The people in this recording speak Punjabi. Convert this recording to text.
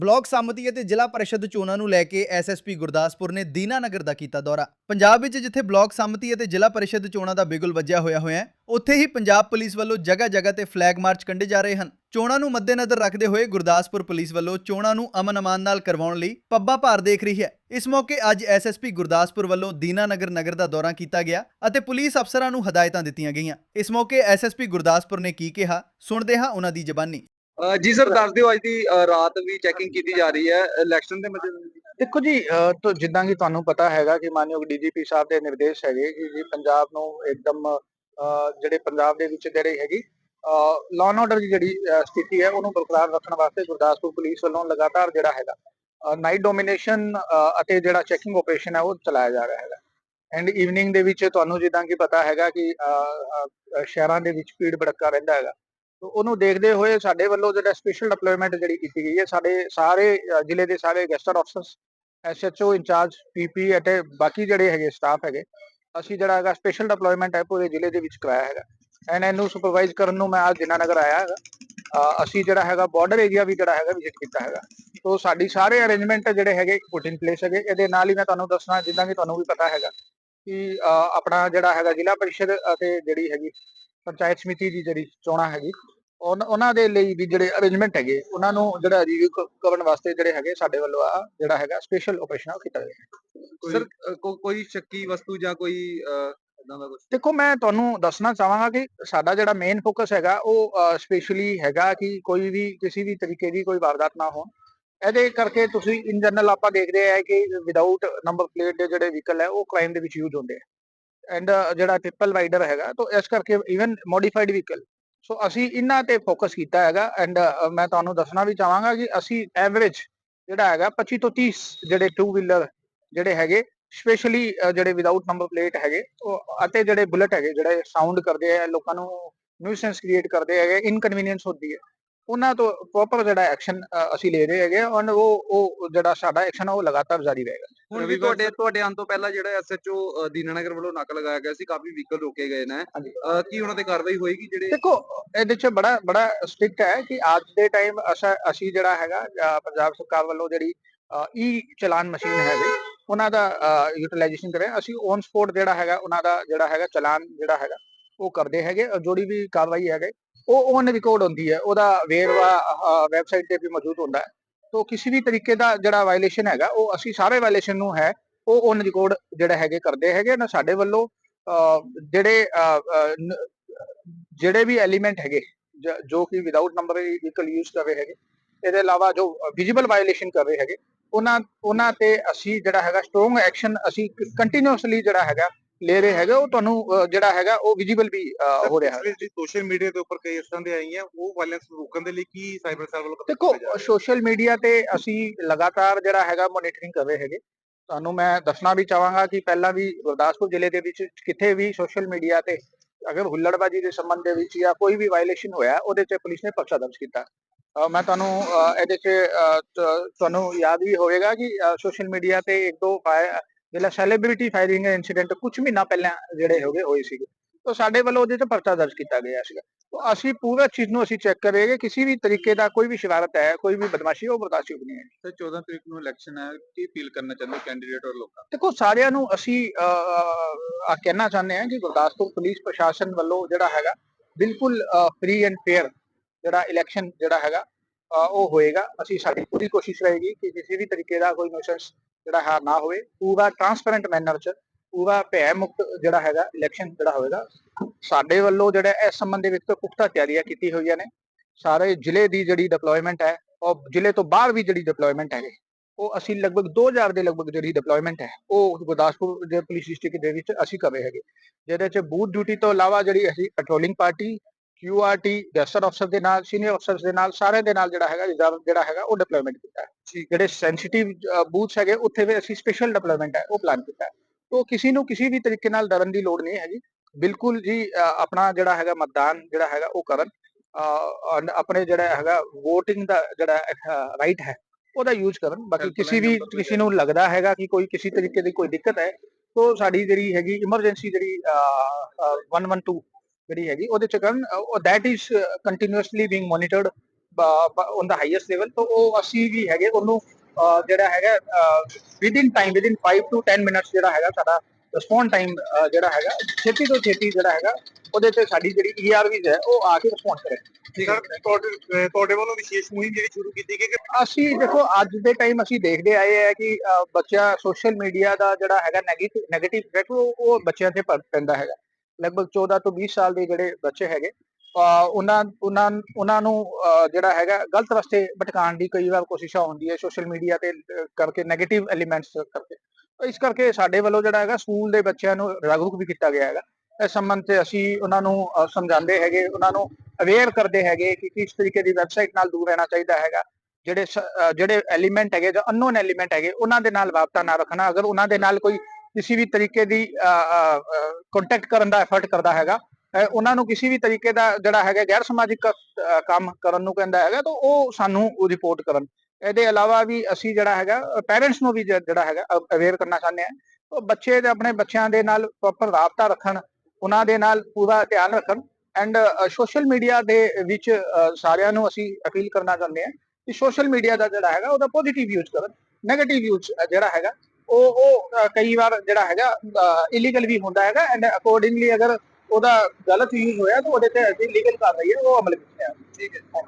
ਬਲਾਕ ਸੰਮਤੀ ਅਤੇ ਜ਼ਿਲ੍ਹਾ ਪਰਿਸ਼ਦ ਚੋਣਾਂ ਨੂੰ ਲੈ ਕੇ ਐਸਐਸਪੀ ਗੁਰਦਾਸਪੁਰ ਨੇ ਦੀਨਾਨਗਰ ਦਾ ਕੀਤਾ ਦੌਰਾ। ਪੰਜਾਬ ਵਿੱਚ ਜਿੱਥੇ ਬਲਾਕ ਸੰਮਤੀ ਅਤੇ ਜ਼ਿਲ੍ਹਾ ਪਰਿਸ਼ਦ ਚੋਣਾਂ ਦਾ ਬਿਗੁਲ ਵੱਜਿਆ ਹੋਇਆ ਹੋਇਆ ਉੱਥੇ ਹੀ ਪੰਜਾਬ ਪੁਲਿਸ ਵੱਲੋਂ ਜਗ੍ਹਾ-ਜਗ੍ਹਾ ਤੇ ਫਲੈਗ ਮਾਰਚ ਕੱਢੇ ਜਾ ਰਹੇ ਹਨ। ਚੋਣਾਂ ਨੂੰ ਮੱਦੇਨਜ਼ਰ ਰੱਖਦੇ ਹੋਏ ਗੁਰਦਾਸਪੁਰ ਪੁਲਿਸ ਵੱਲੋਂ ਚੋਣਾਂ ਨੂੰ ਅਮਨ ਅਮਾਨ ਨਾਲ ਕਰਵਾਉਣ ਲਈ ਪੱਬਾ ਭਾਰ ਦੇਖ ਰਹੀ ਹੈ। ਇਸ ਮੌਕੇ ਅੱਜ ਐਸਐਸਪੀ ਗੁਰਦਾਸਪੁਰ ਵੱਲੋਂ ਦੀਨਾਨਗਰ ਨਗਰ ਦਾ ਦੌਰਾ ਕੀਤਾ ਗਿਆ ਅਤੇ ਪੁਲਿਸ ਅਫਸਰਾਂ ਨੂੰ ਹਦਾਇਤਾਂ ਦਿੱਤੀਆਂ ਗਈਆਂ। ਇਸ ਮੌਕੇ ਐਸਐਸਪੀ ਗੁਰਦਾਸਪੁਰ ਨੇ ਕੀ ਕਿਹਾ, ਸੁਣਦੇ ਹਾਂ ਉਹਨਾਂ ਦੀ ਜ਼ਬਾਨੀ। ਜੀ ਸਰ, ਦੱਸ ਦਿਓ, ਅੱਜ ਦੀ ਰਾਤ ਵੀ ਚੈਕਿੰਗ ਕੀਤੀ ਜਾ ਰਹੀ ਹੈ। ਇਲੈਕਸ਼ਨ ਦੇ ਮੱਦੇਨਜ਼ਰ ਦੇਖੋ ਜੀ, ਅਹ ਜਿੱਦਾਂ ਕਿ ਤੁਹਾਨੂੰ ਪਤਾ ਹੈਗਾ ਕਿ ਮਾਨਯੋਗ ਡੀਜੀਪੀ ਸਾਹਿਬ ਦੇ ਨਿਰਦੇਸ਼ ਹੈਗੇ ਕਿ ਜੀ ਪੰਜਾਬ ਨੂੰ ਇੱਕਦਮ ਜਿਹੜੇ ਪੰਜਾਬ ਦੇ ਵਿੱਚ ਜਿਹੜੀ ਹੈਗੀ ਲਾਅ ਐਂਡ ਆਰਡਰ ਦੀ ਜਿਹੜੀ ਸਥਿਤੀ ਹੈ, ਉਹਨੂੰ ਬਰਕਰਾਰ ਰੱਖਣ ਵਾਸਤੇ ਗੁਰਦਾਸਪੁਰ ਪੁਲਿਸ ਵੱਲੋਂ ਲਗਾਤਾਰ ਜਿਹੜਾ ਹੈਗਾ ਨਾਈਟ ਡੋਮੀਨੇਸ਼ਨ ਅਤੇ ਜਿਹੜਾ ਚੈਕਿੰਗ ਆਪਰੇਸ਼ਨ ਹੈ, ਉਹ ਚਲਾਇਆ ਜਾ ਰਿਹਾ ਹੈਗਾ। ਐਂਡ ਈਵਨਿੰਗ ਦੇ ਵਿੱਚ ਤੁਹਾਨੂੰ ਜਿੱਦਾਂ ਕਿ ਪਤਾ ਹੈਗਾ ਕਿ ਸ਼ਹਿਰਾਂ ਦੇ ਵਿੱਚ ਭੀੜ ਭੜੱਕਾ ਰਹਿੰਦਾ ਹੈਗਾ। ਉਹਨੂੰ ਦੇਖਦੇ ਹੋਏ ਸਾਡੇ ਵੱਲੋਂ ਜਿਹੜਾ ਸਪੈਸ਼ਲ ਡਿਪਲੋਇਮੈਂਟ ਜਿਹੜੀ ਕੀਤੀ ਗਈ ਹੈ, ਸਾਡੇ ਸਾਰੇ ਜ਼ਿਲ੍ਹੇ ਦੇ ਸਾਰੇ gazetted officers SHO in charge PP ਅਤੇ ਬਾਕੀ ਜਿਹੜੇ ਹੈਗੇ ਸਟਾਫ ਹੈਗੇ, ਅਸੀਂ ਜਿਹੜਾ ਹੈਗਾ ਸਪੈਸ਼ਲ ਡਿਪਲੋਇਮੈਂਟ ਹੈ ਪੂਰੇ ਜ਼ਿਲ੍ਹੇ ਦੇ ਵਿੱਚ ਕਰਾਇਆ ਹੈਗਾ। ਐਂਡ ਇਹਨੂੰ ਸੁਪਰਵਾਈਜ਼ ਕਰਨ ਨੂੰ ਮੈਂ ਅੱਜ ਦਿਨਾਨਗਰ ਆਇਆ ਹੈਗਾ। ਅਸੀਂ ਜਿਹੜਾ ਹੈਗਾ ਬਾਰਡਰ ਏਰੀਆ ਵੀ ਜਿਹੜਾ ਹੈਗਾ ਵਿਜ਼ਿਟ ਕੀਤਾ ਹੈਗਾ। ਤੋ ਸਾਡੀ ਸਾਰੇ ਅਰੇਂਜਮੈਂਟ ਜਿਹੜੇ ਹੈਗੇ ਪੁੱਟ ਇਨ ਪਲੇਸ ਹੈਗੇ। ਇਹਦੇ ਨਾਲ ਹੀ ਮੈਂ ਤੁਹਾਨੂੰ ਦੱਸਣਾ, ਜਿੱਦਾਂ ਕਿ ਤੁਹਾਨੂੰ ਵੀ ਪਤਾ ਹੈਗਾ ਕਿ ਆਪਣਾ ਜਿਹੜਾ ਹੈਗਾ ਜ਼ਿਲ੍ਹਾ ਪਰਿਸ਼ਦ ਅਤੇ ਜਿਹੜੀ ਹੈਗੀ ਪੰਚਾਇਤ ਸਮਿਤੀ ਦੀ ਜਿਹੜੀ ਚੋਣਾਂ ਹੈਗੀ ਉਹਨਾਂ ਦੇ ਲਈ ਵੀ ਜਿਹੜੇ ਅਰੇਂਜਮੈਂਟ ਹੈਗੇ ਉਹਨਾਂ ਨੂੰ ਜਿਹੜਾ ਰਿਵਿਊ ਕਰਨ ਵਾਸਤੇ ਜਿਹੜੇ ਹੈਗੇ ਸਾਡੇ ਵੱਲੋਂ ਆ ਜਿਹੜਾ ਹੈਗਾ ਸਪੈਸ਼ਲ ਆਪਰੇਸ਼ਨ ਕੀਤਾ ਗਿਆ ਸਰ ਕੋਈ ਸ਼ੱਕੀ ਵਸਤੂ ਜਾਂ ਕੋਈ ਇਦਾਂ ਦਾ ਕੁਝ ਦੇਖੋ ਮੈਂ ਤੁਹਾਨੂੰ ਦੱਸਣਾ ਚਾਹਾਂਗਾ ਕਿ ਸਾਡਾ ਜਿਹੜਾ ਮੇਨ ਫੋਕਸ ਹੈਗਾ ਉਹ ਸਪੈਸ਼ਲੀ ਹੈਗਾ ਕਿ ਕੋਈ ਵੀ ਕਿਸੇ ਵੀ ਤਰੀਕੇ ਦੀ ਕੋਈ ਵਾਰਦਾਤ ਨਾ ਹੋਣ। ਇਹਦੇ ਕਰਕੇ ਤੁਸੀਂ ਇਨ ਜਨਰਲ ਆਪਾਂ ਦੇਖਦੇ ਆ ਕਿ ਵਿਦਆਊਟ ਨੰਬਰ ਪਲੇਟ ਦੇ ਜਿਹੜੇ ਵਹੀਕਲ ਹੈ ਉਹ ਕ੍ਰਾਈਮ ਦੇ ਵਿੱਚ ਯੂਜ਼ ਹੁੰਦੇ ਆ। ਐਂਡ ਜਿਹੜਾ ਟ੍ਰਿਪਲ ਵਾਈਡਰ ਹੈਗਾ ਤਾਂ ਇਸ ਕਰਕੇ ਇਵਨ ਮੋਡੀਫਾਈਡ ਵਹੀਕਲ ਸੋ ਅਸੀਂ ਇਹਨਾਂ ਤੇ ਫੋਕਸ ਕੀਤਾ ਹੈਗਾ ਐਂਡ ਮੈਂ ਤੁਹਾਨੂੰ ਦੱਸਣਾ ਵੀ ਚਾਹਾਂਗਾ ਕਿ ਅਸੀਂ ਐਵਰੇਜ ਜਿਹੜਾ ਹੈਗਾ 25 ਤੋਂ 30 ਜਿਹੜੇ ਟੂ ਵੀਲਰ ਜਿਹੜੇ ਹੈਗੇ ਸਪੈਸ਼ਲੀ ਜਿਹੜੇ ਵਿਦਆਊਟ ਨੰਬਰ ਪਲੇਟ ਹੈਗੇ ਅਤੇ ਜਿਹੜੇ ਬੁਲਟ ਹੈਗੇ, ਜਿਹੜੇ ਸਾਊਂਡ ਕਰਦੇ ਆ, ਲੋਕਾਂ ਨੂੰ ਨਿਊਸੈਂਸ ਕ੍ਰੀਏਟ ਕਰਦੇ ਹੈਗੇ ਇਨਕਨਵੀਨੀਅੰਸ ਹੁੰਦੀ ਹੈ। ਉਹਨਾਂ ਤੋਂ ਪ੍ਰੋਪਰ ਜਿਹੜਾ ਐਕਸ਼ਨ ਅਸੀਂ ਲੈ ਰਹੇ ਹੈਗੇ ਔਰ ਉਹ ਉਹ ਜਿਹੜਾ ਸਾਡਾ ਐਕਸ਼ਨ ਉਹ ਲਗਾਤਾਰ ਜਾਰੀ ਰਹੇਗਾ। ਹੁਣ ਵੀ ਤੁਹਾਡੇ ਤੁਹਾਡੇ ਆਉਣ ਤੋਂ ਪਹਿਲਾਂ ਜਿਹੜਾ ਐਸਐਚਓ ਦੀਨਾਨਗਰ ਵੱਲੋਂ ਨਾਕਾ ਲਗਾਇਆ ਗਿਆ ਸੀ ਕਾਫੀ ਵਹੀਕਲ ਰੋਕੇ ਗਏ ਨੇ। ਕੀ ਉਹਨਾਂ ਤੇ ਕਾਰਵਾਈ ਹੋਏਗੀ ਜਿਹੜੇ ਦੇਖੋ ਇਹਦੇ ਚ ਬੜਾ ਬੜਾ ਸਟ੍ਰਿਕਟ ਹੈ ਕਿ ਅੱਜ ਦੇ ਟਾਈਮ ਅਸੀਂ ਜਿਹੜਾ ਹੈਗਾ ਪੰਜਾਬ ਸਰਕਾਰ ਵੱਲੋਂ ਜਿਹੜੀ ਈ ਚਲਾਨ ਮਸ਼ੀਨ ਹੈਗੀ ਉਹਨਾਂ ਦਾ ਯੂਟਿਲਾਈਜੇਸ਼ਨ ਕਰੇ। ਅਸੀਂ ਔਨ ਸਪੋਟ ਜਿਹੜਾ ਹੈਗਾ ਉਹਨਾਂ ਦਾ ਜਿਹੜਾ ਹੈਗਾ ਚਲਾਨ ਜਿਹੜਾ ਹੈਗਾ ਉਹ ਕਰਦੇ ਹੈਗੇ। ਔਰ ਜਿਹੜੀ ਵੀ ਕਾਰਵਾਈ ਹੈਗੇ। ਉਹ ਔਨ ਰਿਕਾਰਡ ਹੁੰਦੀ ਹੈ, ਉਹਦਾ ਵੇਰਵਾ ਵੈਬਸਾਈਟ ਤੇ ਵੀ ਮੌਜੂਦ ਹੁੰਦਾ ਹੈ। ਤੋਂ ਕਿਸੇ ਵੀ ਤਰੀਕੇ ਦਾ ਜਿਹੜਾ ਵਾਇਲੇਸ਼ਨ ਹੈਗਾ, ਉਹ ਅਸੀਂ ਸਾਰੇ ਵਾਇਲੇਸ਼ਨ ਨੂੰ ਹੈ, ਉਹ ਔਨ ਰਿਕਾਰਡ ਜਿਹੜਾ ਹੈਗੇ ਕਰਦੇ ਹੈਗੇ ਨਾ ਸਾਡੇ ਵੱਲੋਂ ਜਿਹੜੇ ਜਿਹੜੇ ਵੀ ਐਲੀਮੈਂਟ ਹੈਗੇ, ਜੋ ਕਿ ਵਿਦਆਊਟ ਨੰਬਰ ਵਹੀਕਲ ਯੂਜ਼ ਕਰ ਰਹੇ ਹੈਗੇ, ਇਹਦੇ ਇਲਾਵਾ ਜੋ ਵਿਜ਼ੀਬਲ ਵਾਇਲੇਸ਼ਨ ਕਰ ਰਹੇ ਹੈਗੇ, ਉਹਨਾਂ ਉਹਨਾਂ ਤੇ ਅਸੀਂ ਜਿਹੜਾ ਹੈਗਾ ਸਟਰੋਂਗ ਐਕਸ਼ਨ ਅਸੀਂ ਕੰਟੀਨਿਊਸਲੀ ਜਿਹੜਾ ਹੈਗਾ ਲੈ ਰਹੇ ਹੈਗੇ ਉਹ ਤੁਹਾਨੂੰ ਜਿਹੜਾ ਹੈਗਾ ਉਹ ਵਿਜ਼ੀਬਲ ਵੀ ਹੋ ਰਿਹਾ ਹੈ। ਸੋਸ਼ਲ ਮੀਡੀਆ ਦੇ ਉੱਪਰ ਕਈ ਇਸ ਤਰ੍ਹਾਂ ਦੇ ਆਈਆਂ ਉਹ ਵਾਇਲੈਂਸ ਰੋਕਣ ਦੇ ਲਈ ਕੀ ਸਾਈਬਰ ਸੈੱਲ ਵੱਲੋਂ ਦੇਖੋ ਸੋਸ਼ਲ ਮੀਡੀਆ ਤੇ ਅਸੀਂ ਲਗਾਤਾਰ ਜਿਹੜਾ ਹੈਗਾ ਮੋਨੀਟਰਿੰਗ ਕਰ ਰਹੇ ਹੈਗੇ। ਤੁਹਾਨੂੰ ਮੈਂ ਦੱਸਣਾ ਵੀ ਚਾਹਾਂਗਾ ਕਿ ਪਹਿਲਾਂ ਵੀ ਗੁਰਦਾਸਪੁਰ ਜ਼ਿਲ੍ਹੇ ਦੇ ਵਿੱਚ ਕਿਤੇ ਵੀ ਸੋਸ਼ਲ ਮੀਡੀਆ ਤੇ ਅਗਰ ਹੁੱਲੜਬਾਜੀ ਦੇ ਸੰਬੰਧ ਦੇ ਵਿੱਚ ਜਾਂ ਕੋਈ ਵੀ ਵਾਇਲੇਸ਼ਨ ਹੋਇਆ ਉਹਦੇ ਤੇ ਪੁਲਿਸ ਨੇ ਪਰਚਾ ਦਰਜ ਕੀਤਾ। ਮੈਂ ਤੁਹਾਨੂੰ ਇਹਦੇ 'ਚ ਤੁਹਾਨੂੰ ਯਾਦ ਵੀ ਹੋਵੇਗਾ ਕਿ ਸੋਸ਼ਲ ਮੀਡੀਆ ਤੇ ਇੱਕ ਦੋ ਫਾਇਰ ਜਿਹੜਾ ਸੈਲੀਬ੍ਰਿਟੀ ਫਾਇਰਿੰਗ ਇਨਸੀਡੈਂਟ ਕੁਝ ਮਹੀਨਾ ਪਹਿਲਾਂ ਜਿਹੜੇ ਹੋਗੇ ਹੋਏ ਸੀਗੇ ਤਾਂ ਸਾਡੇ ਵੱਲੋਂ ਉਹਦੇ ਤੇ ਪਰਚਾ ਦਰਜ ਕੀਤਾ ਗਿਆ ਸੀਗਾ। ਤਾਂ ਅਸੀਂ ਪੂਰਾ ਚੀਜ਼ ਨੂੰ ਅਸੀਂ ਚੈੱਕ ਕਰਾਂਗੇ ਕਿਸੇ ਵੀ ਤਰੀਕੇ ਦਾ ਕੋਈ ਵੀ ਸ਼ਰਾਰਤ ਹੈ ਕੋਈ ਵੀ ਬਦਮਾਸ਼ੀ ਉਹ ਬਰਦਾਸ਼ਤ ਨਹੀਂ ਹੈ। ਸਰ 14 ਤਰੀਕ ਨੂੰ ਇਲੈਕਸ਼ਨ ਹੈ ਕੀ ਫੀਲ ਕਰਨਾ ਚਾਹੁੰਦੇ ਕੈਂਡੀਡੇਟ ਔਰ ਲੋਕਾਂ ਦੇਖੋ ਸਾਰਿਆਂ ਨੂੰ ਅਸੀਂ ਆ ਕਹਿਣਾ ਚਾਹੁੰਦੇ ਹਾਂ ਕਿ ਗੁਰਦਾਸਪੁਰ ਪੁਲਿਸ ਪ੍ਰਸ਼ਾਸਨ ਵੱਲੋਂ ਜਿਹੜਾ ਹੈਗਾ ਬਿਲਕੁਲ ਫ੍ਰੀ ਐਂਡ ਫੇਅਰ ਜਿਹੜਾ ਇਲੈਕਸ਼ਨ ਜਿਹੜਾ ਹੈਗਾ ਉਹ ਹੋਏਗਾ। ਅਸੀਂ ਸਾਡੀ ਪੂਰੀ ਕੋਸ਼ਿਸ਼ ਰਹੇਗੀ ਕਿ ਕਿਸੇ ਵੀ ਤਰੀਕੇ ਦਾ ਕੋਈ ਨੋਸ਼ੈਂਸ ਜਿਹੜਾ ਹੈ ਨਾ ਹੋਵੇ। ਪੂਰਾ ਟਰਾਂਸਪੇਰੈਂਟ ਮੈਨਰ ਚ, ਪੂਰਾ ਭੈ ਮੁਕਤ ਜਿਹੜਾ ਹੈਗਾ ਇਲੈਕਸ਼ਨ ਜਿਹੜਾ ਹੋਏਗਾ। ਸਾਡੇ ਵੱਲੋਂ ਜਿਹੜਾ ਇਸ ਸੰਬੰਧ ਦੇ ਵਿੱਚ ਪੁਖਤਾ ਤਿਆਰੀਆਂ ਕੀਤੀ ਹੋਈਆਂ ਨੇ। ਸਾਰੇ ਜ਼ਿਲ੍ਹੇ ਦੀ ਜਿਹੜੀ ਡਿਪਲੋਇਮੈਂਟ ਹੈ ਉਹ ਜ਼ਿਲ੍ਹੇ ਤੋਂ ਬਾਹਰ ਵੀ ਜਿਹੜੀ ਡਿਪਲੋਇਮੈਂਟ ਹੈਗੇ, ਉਹ ਅਸੀਂ ਲਗਭਗ 2000 ਦੇ ਲਗਭਗ ਜਿਹੜੀ ਡਿਪਲੋਇਮੈਂਟ ਹੈ, ਉਹ ਗੁਰਦਾਸਪੁਰ ਦੇ ਪੁਲਿਸ ਡਿਸਟ੍ਰਿਕਟ ਦੇ ਵਿੱਚ ਅਸੀਂ ਕਰ ਹੈਗੇ। ਜਿਹਦੇ ਚ ਬੂਥ ਡਿਊਟੀ ਤੋਂ ਇਲਾਵਾ ਜਿਹੜੀ ਅਸੀਂ ਪੈਟਰੋਲਿੰਗ ਪਾਰਟੀ QRT ਗੈਸਟਰ ਅਫਸਰ ਦੇ ਨਾਲ ਸੀਨੀਅਰ ਅਫਸਰਸ ਦੇ ਨਾਲ ਸਾਰੇ ਦੇ ਨਾਲ ਜਿਹੜਾ ਹੈਗਾ reserve ਜਿਹੜਾ ਹੈਗਾ ਉਹ ਡਿਪਲੋਇਮੈਂਟ ਕੀਤਾ ਹੈ। ਜਿਹੜੇ ਸੈਂਸਿਟਿਵ ਬੂਥਸ ਹੈਗੇ ਉੱਥੇ ਵੀ ਅਸੀਂ ਸਪੈਸ਼ਲ ਡਿਪਲੋਇਮੈਂਟ ਹੈ ਉਹ ਪਲਾਨ ਕੀਤਾ ਹੈ। ਤੋਂ ਕਿਸੇ ਨੂੰ ਕਿਸੇ ਵੀ ਤਰੀਕੇ ਨਾਲ ਡਰਨ ਦੀ ਲੋੜ ਨਹੀਂ ਹੈਗੀ। ਬਿਲਕੁਲ ਜੀ ਆਪਣਾ ਜਿਹੜਾ ਹੈਗਾ ਮਤਦਾਨ ਜਿਹੜਾ ਹੈਗਾ ਉਹ ਕਰਨ। ਆਪਣੇ ਜਿਹੜਾ ਹੈਗਾ VOTING ਦਾ ਜਿਹੜਾ ਰਾਈਟ ਹੈ ਉਹਦਾ ਯੂਜ਼ ਕਰਨ। ਬਾਕੀ ਕਿਸੇ ਵੀ ਕਿਸੇ ਨੂੰ ਲੱਗਦਾ ਹੈਗਾ ਕਿ ਕੋਈ ਕਿਸੇ ਤਰੀਕੇ ਦੀ ਕੋਈ ਦਿੱਕਤ ਹੈ ਤੋਂ ਸਾਡੀ ਜਿਹੜੀ ਹੈਗੀ ਇਮਰਜੈਂਸੀ ਜਿਹੜੀ ਅ, ਅ, 112 ਜਿਹੜੀ ਹੈਗੀ ਉਹਦੇ ਚ ਕਰਨ that is continuously being monitored on the highest level ਤੋਂ ਉਹ ਅਸੀਂ ਵੀ ਹੈਗੇ ਉਹਨੂੰ ਜਿਹੜਾ ਹੈਗਾ within time within 5 to 10 minutes ਜਿਹੜਾ ਹੈਗਾ ਸਾਡਾ ਰਿਸਪੌਂਡ ਟਾਈਮ ਜਿਹੜਾ ਹੈਗਾ ਛੇਤੀ ਤੋਂ ਛੇਤੀ ਜਿਹੜਾ ਹੈਗਾ ਉਹਦੇ ਤੇ ਸਾਡੀ ਜਿਹੜੀ ਈਆਰਵੀਜ਼ ਹੈ ਉਹ ਆ ਕੇ ਰਿਸਪੌਂਡ ਕਰੇ। ਸਰ ਤੁਹਾਡੇ ਤੁਹਾਡੇ ਵੱਲੋਂ ਵਿਸ਼ੇਸ਼ ਮੁਹਿੰਮ ਜਿਹੜੀ ਸ਼ੁਰੂ ਕੀਤੀ ਗਈ ਕਿ ਅਸੀਂ ਦੇਖੋ ਅੱਜ ਦੇ ਟਾਈਮ ਅਸੀਂ ਦੇਖਦੇ ਆਏ ਹੈ ਕਿ ਬੱਚਾ ਸੋਸ਼ਲ ਮੀਡੀਆ ਦਾ ਜਿਹੜਾ ਹੈਗਾ 네ਗੇਟਿਵ 네ਗੇਟਿਵ ਇਫੈਕਟ ਉਹ ਬੱਚਿਆਂ ਤੇ ਪੈਂਦਾ ਹੈਗਾ। ਲਗਭਗ 14 ਤੋਂ 20 ਸਾਲ ਦੇ ਜਿਹੜੇ ਬੱਚੇ ਹੈਗੇ ਉਹਨਾਂ ਉਹਨਾਂ ਉਹਨਾਂ ਨੂੰ ਜਿਹੜਾ ਹੈਗਾ ਗਲਤ ਰਸਤੇ ਭਟਕਾਉਣ ਦੀ ਕਈ ਵਾਰ ਕੋਸ਼ਿਸ਼ਾਂ ਹੁੰਦੀ ਹੈ ਸੋਸ਼ਲ ਮੀਡੀਆ ਤੇ ਕਰਕੇ 네ਗੇਟਿਵ ਐਲੀਮੈਂਟਸ ਕਰਕੇ। ਇਸ ਕਰਕੇ ਸਾਡੇ ਵੱਲੋਂ ਜਿਹੜਾ ਹੈਗਾ ਸਕੂਲ ਦੇ ਬੱਚਿਆਂ ਨੂੰ ਜਾਗਰੂਕ ਵੀ ਕੀਤਾ ਗਿਆ ਹੈਗਾ। ਇਸ ਸੰਬੰਧ ਤੇ ਅਸੀਂ ਉਹਨਾਂ ਨੂੰ ਸਮਝਾਉਂਦੇ ਹੈਗੇ, ਉਹਨਾਂ ਨੂੰ ਅਵੇਅਰ ਕਰਦੇ ਹੈਗੇ ਕਿ ਕਿਸ ਤਰੀਕੇ ਦੀ ਵੈਬਸਾਈਟ ਨਾਲ ਦੂਰ ਰਹਿਣਾ ਚਾਹੀਦਾ ਹੈਗਾ। ਜਿਹੜੇ ਜਿਹੜੇ ਐਲੀਮੈਂਟ ਹੈਗੇ ਜਾਂ ਅਨਨੋਨ ਐਲੀਮੈਂਟ ਹੈਗੇ, ਉਹਨਾਂ ਦੇ ਨਾਲ ਵਾਪਤਾ ਨਾ ਰੱਖਣਾ। ਅਗਰ ਉਹਨਾਂ ਦੇ ਨਾਲ ਕੋਈ ਕਿਸੇ ਵੀ ਤਰੀਕੇ ਦੀ ਕੰਟੈਕਟ ਕਰਨ ਦਾ ਐਫਰਟ ਕਰਦਾ ਹੈਗਾ। ਉਹਨਾਂ ਨੂੰ ਕਿਸੇ ਵੀ ਤਰੀਕੇ ਦਾ ਜਿਹੜਾ ਹੈਗਾ ਗੈਰ ਸਮਾਜਿਕ ਕੰਮ ਕਰਨ ਨੂੰ ਕਹਿੰਦਾ ਹੈਗਾ ਤਾਂ ਉਹ ਸਾਨੂੰ ਰਿਪੋਰਟ ਕਰਨ। ਇਹਦੇ ਇਲਾਵਾ ਵੀ ਅਸੀਂ ਜਿਹੜਾ ਹੈਗਾ ਪੇਰੈਂਟਸ ਨੂੰ ਵੀ ਜਿਹੜਾ ਹੈਗਾ ਅਵੇਅਰ ਕਰਨਾ ਚਾਹੁੰਦੇ ਹਾਂ। ਉਹ ਬੱਚੇ ਤੇ ਆਪਣੇ ਬੱਚਿਆਂ ਦੇ ਨਾਲ ਪ੍ਰੋਪਰ ਰਾਬਤਾ ਰੱਖਣ, ਉਹਨਾਂ ਦੇ ਨਾਲ ਪੂਰਾ ਧਿਆਨ ਰੱਖਣ ਐਂਡ ਸੋਸ਼ਲ ਮੀਡੀਆ ਦੇ ਵਿੱਚ ਸਾਰਿਆਂ ਨੂੰ ਅਸੀਂ ਅਪੀਲ ਕਰਨਾ ਚਾਹੁੰਦੇ ਹਾਂ ਕਿ ਸੋਸ਼ਲ ਮੀਡੀਆ ਦਾ ਜਿਹੜਾ ਹੈਗਾ, ਉਹਦਾ ਪੋਜ਼ਿਟਿਵ ਯੂਜ਼ ਕਰਨ 네ਗੇਟਿਵ ਯੂਜ਼ ਜਿਹੜਾ ਹੈਗਾ ਉਹ ਉਹ ਕਈ ਵਾਰ ਜਿਹੜਾ ਹੈਗਾ ਇਲੀਗਲ ਵੀ ਹੁੰਦਾ ਹੈਗਾ ਐਂਡ ਅਕੋਰਡਿੰਗਲੀ ਅਗਰ ਉਹਦਾ ਗਲਤ ਯੂਜ਼ ਹੋਇਆ ਤਾਂ ਉਹਦੇ ਤੇ ਅਸੀਂ ਲੀਗਲ ਕਾਰਵਾਈ ਹੈ ਉਹ ਅਮਲ ਵਿੱਚ ਹੈ ਠੀਕ ਹੈ।